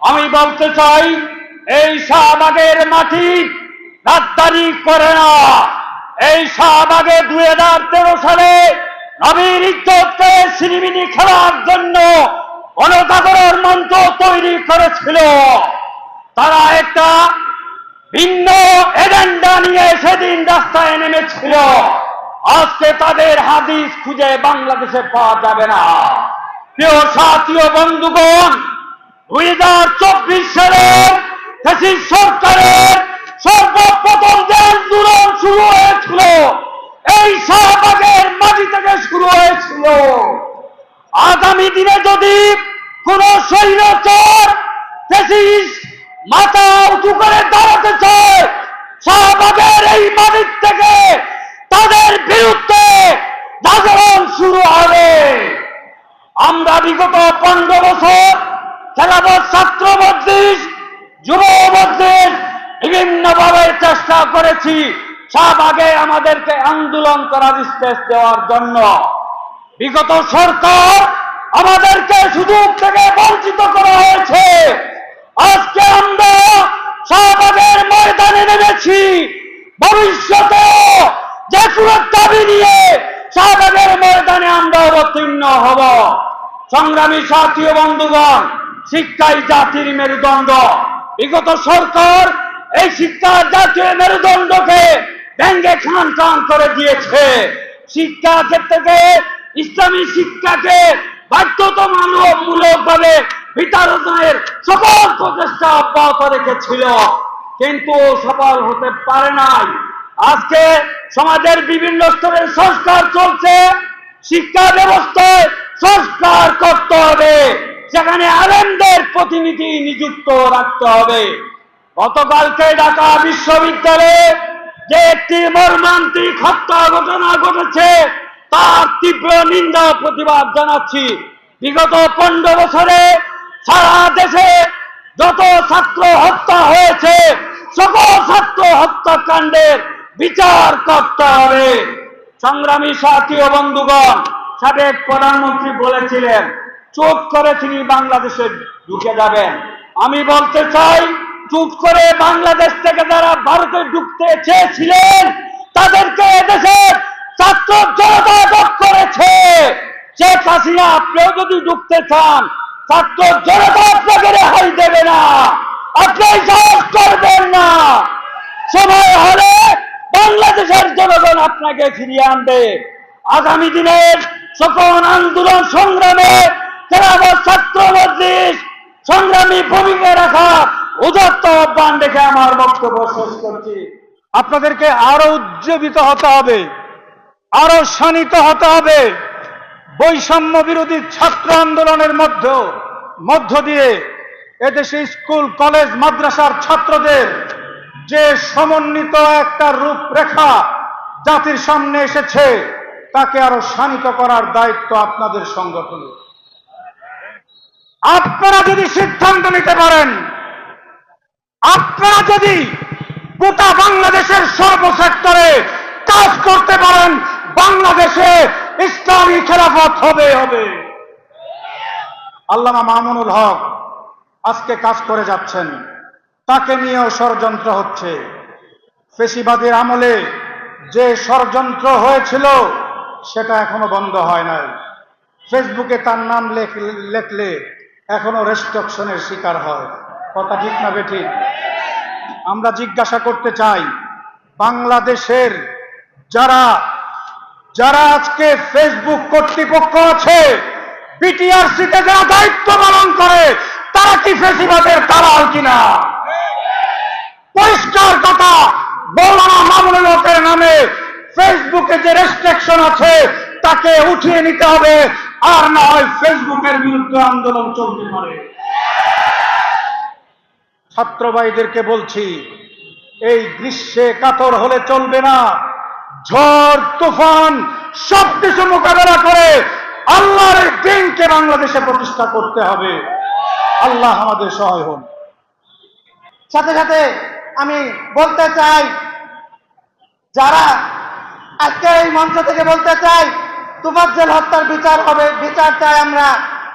আমি বলতে চাই, এই শাহবাগের মাটি রাজধানী করে না। এই শাহবাগে দুই হাজার তেরো সালে নবীর ইজ্জতকে সিনিমিনি খেলার জন্য গণজাগরণ মঞ্চ তৈরি করেছিল। তারা একটা ভিন্ন এজেন্ডা নিয়ে সেদিন রাস্তায় নেমেছিল। আজকে তাদের হাদিস খুঁজে বাংলাদেশে পাওয়া যাবে না। প্রিয় সাথী ও বন্ধুগণ দুই হাজার চব্বিশ সালে ফ্যাসিস্ট সরকারের সর্বপ্রথম যে আন্দোলন শুরু হয়েছিল। এই শাহবাগের মাটি থেকে শুরু হয়েছিল। আগামী দিনে যদি কোন স্বৈরাচার মাথা উঁচু করে দাঁড়াতে চায়, শাহবাগের এই মাটির থেকে তাদের বিরুদ্ধে জাগরণ শুরু হবে। আমরা বিগত পনেরো বছর খেলাফত ছাত্র মজলিস, যুব মজলিস বিভিন্নভাবে চেষ্টা করেছি। শাহবাগে আমাদেরকে আন্দোলন করার স্পেস দেওয়ার জন্য। বিগত সরকার আমাদেরকে সুযোগ থেকে বঞ্চিত করা হয়েছে। আজকে আমরা শাহবাগের ময়দানে নেমেছি। ভবিষ্যতে যে কোনো দাবি নিয়ে শাহবাগের ময়দানে আমরা অবতীর্ণ হব। সংগ্রামী সাথী বন্ধুগণ শিক্ষাই জাতির মেরুদণ্ড। বিগত সরকার এই শিক্ষা জাতীয় মেরুদণ্ডকে ব্যঙ্গে খান খান করে দিয়েছে। শিক্ষা ক্ষেত্রে ইসলামী শিক্ষাকে বাধ্যতামূলক ভাবে বিতরণের সকল প্রচেষ্টা অব্যাহত রেখেছিল। কিন্তু সফল হতে পারে নাই। আজকে সমাজের বিভিন্ন স্তরের সংস্কার চলছে। শিক্ষা ব্যবস্থায় সংস্কার করতে হবে। সেখানে আলেমদের প্রতিনিধি নিযুক্ত রাখতে হবে। গতকালকে ঢাকা বিশ্ববিদ্যালয়ে যে একটি মর্মান্তিক হত্যা ঘটনা ঘটেছে, তার তীব্র নিন্দা প্রতিবাদ জানাচ্ছি। বিগত পনেরো বছরে সারা দেশে যত ছাত্র হত্যা হয়েছে, সকল ছাত্র হত্যাকাণ্ডের বিচার করতে হবে। সংগ্রামী সাথী ও বন্ধুগণ, সাবেক প্রধানমন্ত্রী বলেছিলেন চুপ করে তিনি বাংলাদেশে ঢুকে যাবেন। আমি বলতে চাই, চুপ করে বাংলাদেশ থেকে যারা ভারতে ঢুকতে চেয়েছিলেন, তাদেরকে এদেশের ছাত্র জনতা আটক করেছে। আপনিও যদি ঢুকতে চান, ছাত্র জনতা আপনাকে রেহাই দেবে না। আপনি সাহস করবেন না। সময় হলে বাংলাদেশের জনগণ আপনাকে ফিরিয়ে আনবে। আগামী দিনের সকল আন্দোলন সংগ্রামে খেলাফত ছাত্র মজলিস সংগ্রামী ভূমিকা রাখা উদাত্ত আহ্বান দেখে আমার বক্তব্য শেষ করছি। আপনাদেরকে আরও উজ্জীবিত হতে হবে, আরও শানিত হতে হবে। বৈষম্য বিরোধী ছাত্র আন্দোলনের মধ্য মধ্য দিয়ে এদেশে স্কুল, কলেজ, মাদ্রাসার ছাত্রদের যে সমন্বিত একটা রূপরেখা জাতির সামনে এসেছে, তাকে আরও শানিত করার দায়িত্ব আপনাদের সংগঠনের আপনারা যদি সিদ্ধান্ত নিতে পারেন, আপনারা যদি গোটা বাংলাদেশের সর্বসেক্টরে কাজ করতে পারেন, বাংলাদেশে ইসলামী খেলাফত হবে হবে। আল্লামা মামুনুল হক আজকে কাজ করে যাচ্ছেন। তাকে নিয়েও ষড়যন্ত্র হচ্ছে। পেশিবাদীর আমলে যে ষড়যন্ত্র হয়েছিল, সেটা এখনও বন্ধ হয় নাই। ফেসবুকে তার নাম লেখ- লেখলে এখনও রেস্ট্রিকশনের শিকার হয়। কথা ঠিক না বেঠিক? আমরা জিজ্ঞাসা করতে চাই, বাংলাদেশের যারা যারা আজকে ফেসবুক কর্তৃপক্ষ আছে বিটিআরসিতে যারা দায়িত্ব পালন করে, তারা কি ফেসিবাদের দালাল কিনা? পরিষ্কার কথা, মৌলানা মামুনুল হকের নামে ফেসবুকে যে রেস্ট্রিকশন আছে, তাকে উঠিয়ে নিতে হবে। আর না হয় ফেসবুকের বিরুদ্ধে আন্দোলন চলতে পারে। ছাত্র ভাইদেরকে বলছি, এই গ্রীষ্মে কাতর হলে চলবে না। ঝড়, তুফান, সব সবকিছু মোকাবেলা করে আল্লাহর দিনকে বাংলাদেশে প্রতিষ্ঠা করতে হবে। আল্লাহ আমাদের সহায় হন। সাথে সাথে আমি বলতে চাই, যারা আজকে এই মঞ্চ থেকে বলতে চাই তুফাজ্জল হত্যার বিচার হবে। বিচার চাই আমরা।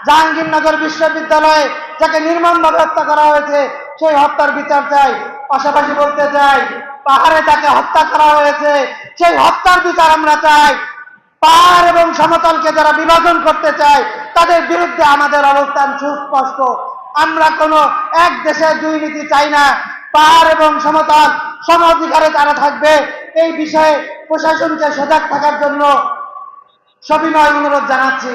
জাহাঙ্গীরনগর বিশ্ববিদ্যালয়ে যাকে নির্মমভাবে হত্যা করা হয়েছে, সেই হত্যার বিচার চাই। পাশাপাশি বলতে চাই, পাহাড়ে যাকে হত্যা করা হয়েছে, সেই হত্যার বিচার আমরা চাই। পাহাড় এবং সমতলকে যারা বিভাজন করতে চায়, তাদের বিরুদ্ধে আমাদের অবস্থান সুস্পষ্ট। আমরা কোনো এক দেশে দুই নীতি চাই না। পাহাড় এবং সমতল সম অধিকারে তারা থাকবে। এই বিষয়ে প্রশাসনকে সজাগ থাকার জন্য সবিনয় অনুরোধ জানাচ্ছি।